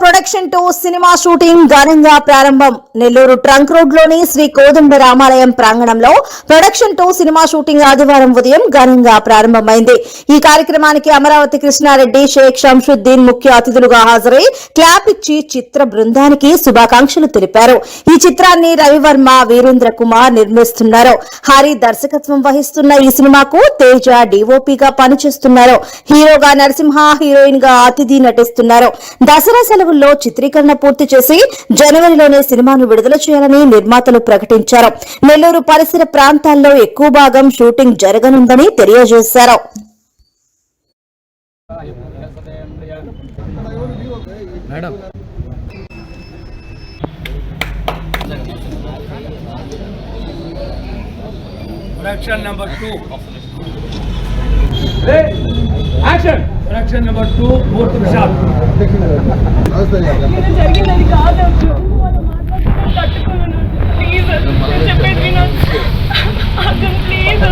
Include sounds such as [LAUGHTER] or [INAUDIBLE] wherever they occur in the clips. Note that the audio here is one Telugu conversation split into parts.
ప్రొడక్షన్ టూ సినిమా షూటింగ్ ఘనంగా ప్రారంభం. నెల్లూరు ట్రంక్ రోడ్లోని శ్రీ కోదండ రామాలయం ప్రాంగణంలో ప్రొడక్షన్ టూ సినిమా షూటింగ్ ఆదివారం ఉదయం ఘనంగా ప్రారంభమైంది. ఈ కార్యక్రమానికి అమరావతి కృష్ణారెడ్డి షేక్ షంషుద్దీన్ ముఖ్య అతిథులుగా హాజరై క్లాప్ ఇచ్చి చిత్ర బృందానికి శుభాకాంక్షలు తెలిపారు. ఈ చిత్రాన్ని రవివర్మ వీరేంద్ర కుమార్ నిర్మిస్తున్నారు. హరి దర్శకత్వం వహిస్తున్న ఈ సినిమాకు తేజ డిఓపిగా పనిచేస్తున్నారు. హీరోగా నరసింహ హీరోయిన్గా అతిథి నటిస్తున్నారు. దసరా సెలవుల్లో చిత్రీకరణ పూర్తి చేసి జనవరిలోనే సినిమాను విడుదల చేయాలని నిర్మాతలు ప్రకటించారు నెల్లూరు పరిసర ప్రాంతాల్లో ఎక్కువ భాగం షూటింగ్ జరగనుందని తెలియజేశారు madam Production number two. Action! Number two, fourth shot. నేను జరిగినది కాదు. తట్టుకోను ప్లీజ్ నేను చెప్పేది ప్లీజ్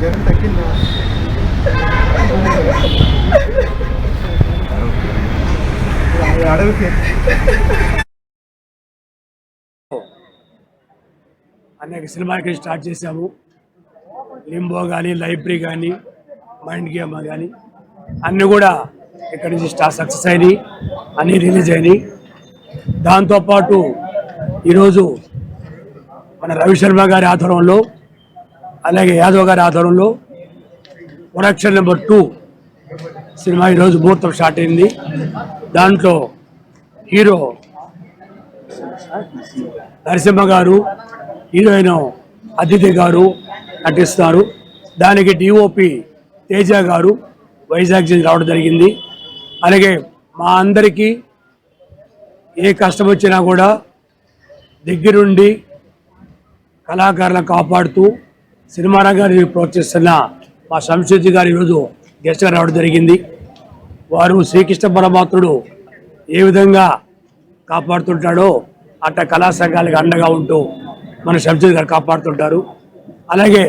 జ్వరం తగ్గిందా? అనేక సినిమాకి స్టార్ట్ చేశాము. లింబో కానీ లైబ్రరీ కానీ మైండ్ గేమ్ కానీ అన్నీ కూడా ఇక్కడి నుంచి స్టార్ సక్సెస్ అయినాయి అన్నీ రిలీజ్ అయినాయి. దాంతోపాటు ఈరోజు మన రవిశర్మ గారి ఆధ్వర్యంలో అలాగే యాదవ్ గారి ఆధ్వర్యంలో ప్రొడక్షన్ నెంబర్ టూ సినిమా ఈరోజు ముహూర్తం స్టార్ట్ అయింది. దాంట్లో హీరో నరసింహ గారు హీరోయిన్ అతిథి గారు నటిస్తారు. దానికి డిఓపి తేజ గారు వైజాగ్ నుంచి రావడం జరిగింది. అలాగే మా అందరికీ ఏ కష్టం వచ్చినా కూడా దగ్గరుండి కళాకారులను కాపాడుతూ సినిమా రంగాన్ని ప్రోత్సహిస్తున్న మా సంస్కృతి గారు ఈరోజు గెస్ట్గా రావడం జరిగింది. వారు శ్రీకృష్ణ పరమాత్ముడు ఏ విధంగా కాపాడుతుంటాడో అట్ట కళా సంఘాలకు అండగా ఉంటూ మన శంషద్ గారు కాపాడుతుంటారు. అలాగే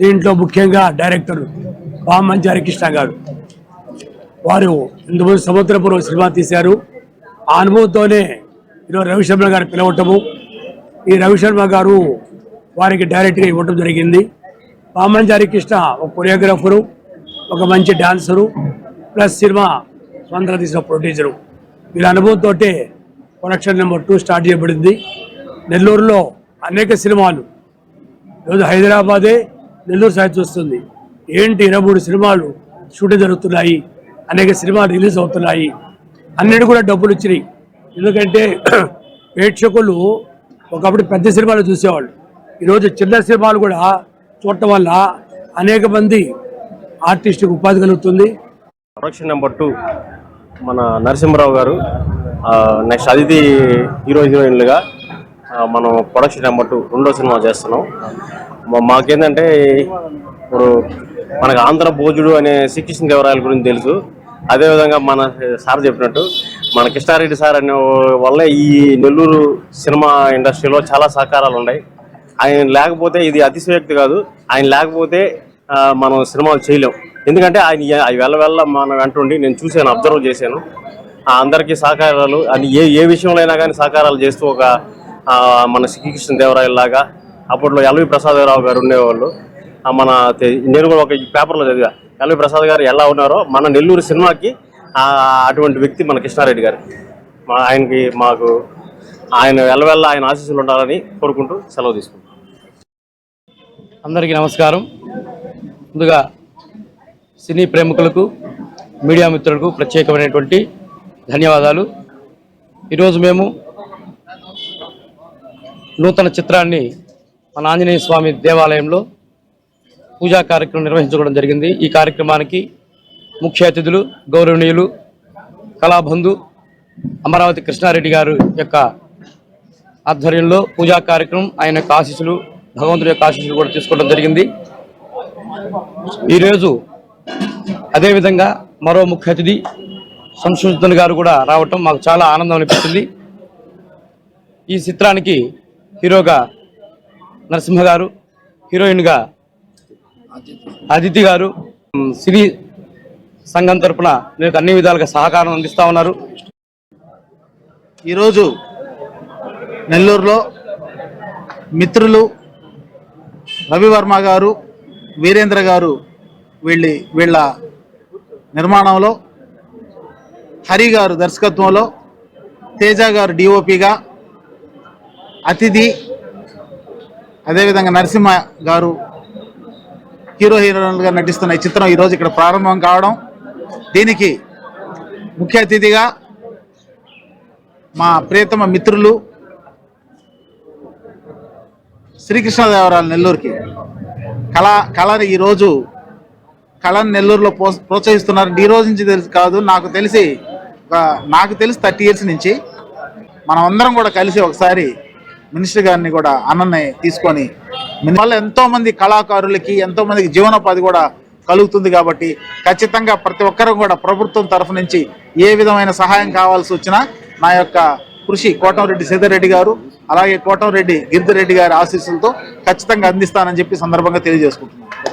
దీంట్లో ముఖ్యంగా డైరెక్టర్ బామంచి హరికృష్ణ గారు. వారు ఇంతకుముందు సముద్రపురం సినిమా తీశారు. ఆ అనుభవంతోనే ఈరోజు రవిశర్మ గారు పిలవటము. ఈ రవిశర్మ గారు వారికి డైరెక్ట్గా ఇవ్వటం జరిగింది. బామంచి హరికృష్ణ ఒక కొరియోగ్రాఫరు ఒక మంచి డాన్సరు ప్లస్ సినిమా స్వంతంగా తీసిన ప్రొడ్యూసరు. వీళ్ళ అనుభవంతో ప్రొడక్షన్ నెంబర్ టూ స్టార్ట్ చేయబడింది. నెల్లూరులో అనేక సినిమాలు. ఈరోజు హైదరాబాదే నెల్లూరు సైడ్ వస్తుంది ఏంటి ఇరవై మూడు సినిమాలు షూటింగ్ జరుగుతున్నాయి? అనేక సినిమాలు రిలీజ్ అవుతున్నాయి. అన్నిటి కూడా డబ్బులు వచ్చినాయి ఎందుకంటే [CLEARS THROAT] ప్రేక్షకులు ఒకప్పుడు పెద్ద సినిమాలు చూసేవాళ్ళు. ఈరోజు చిన్న సినిమాలు కూడా చూడటం వల్ల అనేక మంది ఆర్టిస్టుకు ఉపాధి కలుగుతుంది. ప్రొడక్షన్ నెంబర్ టూ మన నరసింహరావు గారు నెక్స్ట్ అదితి హీరో హీరోయిన్లుగా మనం ప్రొడక్షన్ నెంబర్ టూ రెండో సినిమా చేస్తున్నాం. మాకేంటంటే ఇప్పుడు మనకు ఆంధ్ర భోజుడు అనే శ్రీకృష్ణ దేవరాయల గురించి తెలుసు. అదేవిధంగా మన సార్ చెప్పినట్టు మన కృష్ణారెడ్డి సార్ అనే వల్ల ఈ నెల్లూరు సినిమా ఇండస్ట్రీలో చాలా సహకారాలు ఉన్నాయి. ఆయన లేకపోతే ఇది అతిశయోక్తి కాదు. ఆయన లేకపోతే మనం సినిమాలు చేయలేం. ఎందుకంటే ఆయన ఆ ఆయన వెళ్ళ మన వెంట ఉండి నేను చూశాను అబ్జర్వ్ చేశాను. అందరికీ సహకారాలు అని ఏ ఏ విషయంలో అయినా కానీ సహకారాలు చేస్తూ ఒక మన శ్రీకృష్ణ లాగా అప్పట్లో ఎల్వి ప్రసాదరావు గారు ఉండేవాళ్ళు. మన నేను కూడా ఒక పేపర్లో చదివా. ఎల్వి ప్రసాద్ గారు ఎలా ఉన్నారో మన నెల్లూరు సినిమాకి అటువంటి వ్యక్తి మన కృష్ణారెడ్డి గారు. మా ఆయనకి మాకు ఆయన వెళ్ళవెళ్ళ ఆయన ఆశీస్సులు ఉండాలని కోరుకుంటూ సెలవు తీసుకుంటాం అందరికీ నమస్కారం. ముందుగా సినీ ప్రేమికులకు మీడియా మిత్రులకు ప్రత్యేకమైనటువంటి ధన్యవాదాలు. ఈరోజు మేము నూతన చిత్రాన్ని మన ఆంజనేయ స్వామి దేవాలయంలో పూజా కార్యక్రమం నిర్వహించుకోవడం జరిగింది. ఈ కార్యక్రమానికి ముఖ్య అతిథులు గౌరవనీయులు కళాబంధు అమరావతి కృష్ణారెడ్డి గారు యొక్క ఆధ్వర్యంలో పూజా కార్యక్రమం ఆయన యొక్క ఆశీస్సులు భగవంతుడి యొక్క ఆశీస్సులు కూడా తీసుకోవడం జరిగింది. ఈరోజు అదేవిధంగా మరో ముఖ్య అతిథి సంశోధన్ గారు కూడా రావటం మాకు చాలా ఆనందం అనిపించింది ఈ చిత్రానికి హీరోగా నరసింహ గారు హీరోయిన్గా అదితి గారు సినీ సంఘం తరపున మీకు అన్ని విధాలుగా సహకారం అందిస్తా ఉన్నారు. ఈరోజు నెల్లూరులో మిత్రులు రవివర్మ గారు వీరేంద్ర గారు వెళ్ళి వీళ్ళ నిర్మాణంలో హరి గారు దర్శకత్వంలో తేజ గారు డిఓపిగా అతిథి అదేవిధంగా నరసింహ గారు హీరో హీరోయిన్లుగా నటిస్తున్న ఈ చిత్రం ఈరోజు ఇక్కడ ప్రారంభం కావడం. దీనికి ముఖ్య అతిథిగా మా ప్రియతమ మిత్రులు శ్రీకృష్ణదేవరాయలు నెల్లూరుకి కళ కళని ఈరోజు కళని నెల్లూరులో ప్రో ప్రోత్సహిస్తున్నారు. ఈ రోజు నుంచి తెలుసు కాదు నాకు తెలిసి నాకు తెలిసి థర్టీ ఇయర్స్ నుంచి మనం అందరం కూడా కలిసి ఒకసారి మినిస్టర్ గారిని కూడా అన్నని తీసుకొని వల్ల ఎంతోమంది కళాకారులకి ఎంతోమందికి జీవనోపాధి కూడా కలుగుతుంది కాబట్టి ఖచ్చితంగా ప్రతి ఒక్కరూ కూడా ప్రభుత్వం తరఫు నుంచి ఏ విధమైన సహాయం కావాల్సి వచ్చినా నా యొక్క కృషి కోటంరెడ్డి సీతారెడ్డి గారు అలాగే కోటం రెడ్డి గిరిధర్ రెడ్డి గారి ఆశీస్సులతో ఖచ్చితంగా అందిస్తానని చెప్పి సందర్భంగా తెలియజేసుకుంటున్నాను.